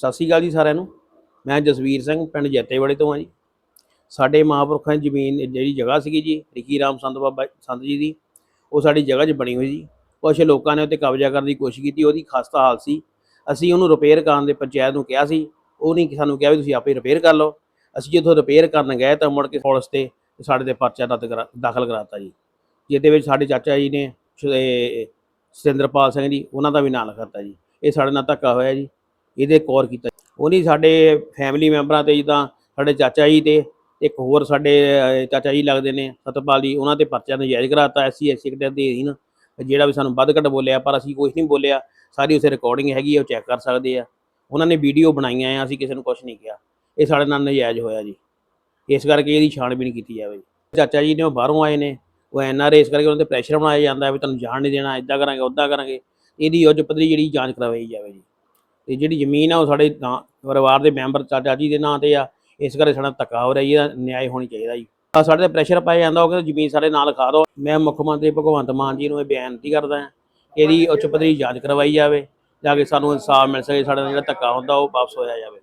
ਸਤਿ ਸ਼੍ਰੀ ਅਕਾਲ ਜੀ ਸਾਰਿਆਂ ਨੂੰ। ਮੈਂ ਜਸਵੀਰ ਸਿੰਘ, ਪਿੰਡ ਜੈਤੇਵਾੜੇ ਤੋਂ ਹਾਂ ਜੀ। ਸਾਡੇ ਮਹਾਂਪੁਰਖਾਂ ਦੀ ਜ਼ਮੀਨ ਜਿਹੜੀ ਜਗ੍ਹਾ ਸੀਗੀ ਜੀ, ਰਿਕੀ ਰਾਮ ਸੰਤ ਬਾਬਾ ਸੰਤ ਜੀ ਦੀ, ਉਹ ਸਾਡੀ ਜਗ੍ਹਾ 'ਚ ਬਣੀ ਹੋਈ ਜੀ। ਕੁਛ ਲੋਕਾਂ ਨੇ ਉੱਤੇ ਕਬਜ਼ਾ ਕਰਨ ਦੀ ਕੋਸ਼ਿਸ਼ ਕੀਤੀ, ਉਹਦੀ ਖਸਤਾ ਹਾਲ ਸੀ। ਅਸੀਂ ਉਹਨੂੰ ਰਿਪੇਅਰ ਕਰਨ ਦੇ ਪੰਚਾਇਤ ਨੂੰ ਕਿਹਾ ਸੀ, ਉਹ ਨਹੀਂ ਸਾਨੂੰ ਕਿਹਾ ਵੀ ਤੁਸੀਂ ਆਪੇ ਰਿਪੇਅਰ ਕਰ ਲਓ। ਅਸੀਂ ਜਦੋਂ ਰਿਪੇਅਰ ਕਰਨ ਗਏ ਤਾਂ ਮੁੜ ਕੇ ਪੁਲਿਸ ਤੇ ਸਾਡੇ ਤੇ ਪਰਚਾ ਦਰਜ ਕਰਾ, ਦਾਖਲ ਕਰਾਤਾ ਜੀ। ਜਿਹਦੇ ਵਿੱਚ ਸਾਡੇ ਚਾਚਾ ਜੀ ਨੇ ਸ਼- ਸਤਿੰਦਰਪਾਲ ਸਿੰਘ ਜੀ, ਉਹਨਾਂ ਦਾ ਵੀ ਨਾਂ ਲਿਖਾਤਾ ਜੀ। ਇਹ ਸਾਡੇ ਨਾਲ ਧੱਕਾ ਹੋਇਆ ਜੀ। ਇਹਦੇ ਕੌਰ ਕੀਤਾ। ਉਹਨੇ ਸਾਡੇ ਫੈਮਿਲੀ ਮੈਂਬਰਾਂ ਤੇ ਜਿੱਦਾਂ ਸਾਡੇ ਚਾਚਾ ਜੀ ਤੇ ਇੱਕ ਹੋਰ ਸਾਡੇ ਚਾਚਾ ਜੀ ਲੱਗਦੇ ਨੇ, ਸਤਪਾਲ ਜੀ, ਉਹਨਾਂ ਤੇ ਪਰਚਾ ਨਜਾਇਜ਼ ਕਰਾਤਾ, ਐਸੀ ਐਸਸੀ ਦੇ ਅਧੀਨ। ਜਿਹੜਾ ਵੀ ਸਾਨੂੰ ਵੱਧ ਘੱਟ ਬੋਲਿਆ, ਪਰ ਅਸੀਂ ਕੁਝ ਨਹੀਂ ਬੋਲਿਆ। ਸਾਰੀ ਉਸੇ ਰਿਕਾਰਡਿੰਗ ਹੈਗੀ ਆ, ਉਹ ਚੈੱਕ ਕਰ ਸਕਦੇ ਆ। ਉਹਨਾਂ ਨੇ ਵੀਡੀਓ ਬਣਾਈਆਂ ਆ, ਅਸੀਂ ਕਿਸੇ ਨੂੰ ਕੁਝ ਨਹੀਂ ਕਿਹਾ। ਇਹ ਸਾਡੇ ਨਾਲ ਨਜਾਇਜ਼ ਹੋਇਆ ਜੀ। ਇਸ ਕਰਕੇ ਇਹਦੀ ਛਾਣਬੀਣ ਕੀਤੀ ਜਾਵੇ ਜੀ। ਚਾਚਾ ਜੀ ਨੇ ਉਹ ਬਾਹਰੋਂ ਆਏ ਨੇ, ਉਹ ਐਨ ਆਰ ਇਸ ਕਰਕੇ ਉਹਨਾਂ ਤੇ ਪ੍ਰੈਸ਼ਰ ਬਣਾਇਆ ਜਾਂਦਾ ਵੀ ਤੁਹਾਨੂੰ ਜਾਣ ਨਹੀਂ ਦੇਣਾ ਇਦਾਂ ਕਰਾਂਗੇ ਉਦਾਂ ਕਰਾਂਗੇ। ਇਹਦੀ ਉੱਚ ਪੱਧਰੀ ਜਿਹੜੀ ਜਾਂਚ ਕਰਵਾਈ ਜਾਵੇ ਜੀ। ਤੇ ਜਿਹੜੀ ਜ਼ਮੀਨ ਆ ਉਹ ਸਾਡੇ ਨਾਂ ਪਰਿਵਾਰ ਦੇ ਮੈਂਬਰ ਚਾਚਾ ਜੀ ਦੇ ਨਾਂ ਤੇ ਆ, ਇਸ ਕਰਕੇ ਸਾਡਾ ਧੱਕਾ ਹੋ ਰਿਹਾ ਜੀ, ਇਹਦਾ ਨਿਆਂ ਹੋਣੀ ਚਾਹੀਦਾ ਜੀ। ਆ ਸਾਡੇ ਤੇ ਪ੍ਰੈਸ਼ਰ ਪਾਇਆ ਜਾਂਦਾ, ਉਹ ਕਿ ਜ਼ਮੀਨ ਸਾਡੇ ਨਾਲ ਲਿਖਾ ਦਿਓ ਮੈਂ ਮੁੱਖ ਮੰਤਰੀ ਭਗਵੰਤ ਮਾਨ ਜੀ ਨੂੰ ਇਹ ਬੇਨਤੀ ਕਰਦਾ ਹਾਂ ਕਿ ਇਹਦੀ ਉੱਚ ਪੱਧਰੀ ਜਾਂਚ ਕਰਵਾਈ ਜਾਵੇ ਜਾ ਕੇ ਸਾਨੂੰ ਇਨਸਾਫ ਮਿਲ ਸਕੇ, ਸਾਡਾ ਜਿਹੜਾ ਧੱਕਾ ਹੁੰਦਾ ਉਹ ਵਾਪਸ ਹੋਇਆ ਜਾਵੇ।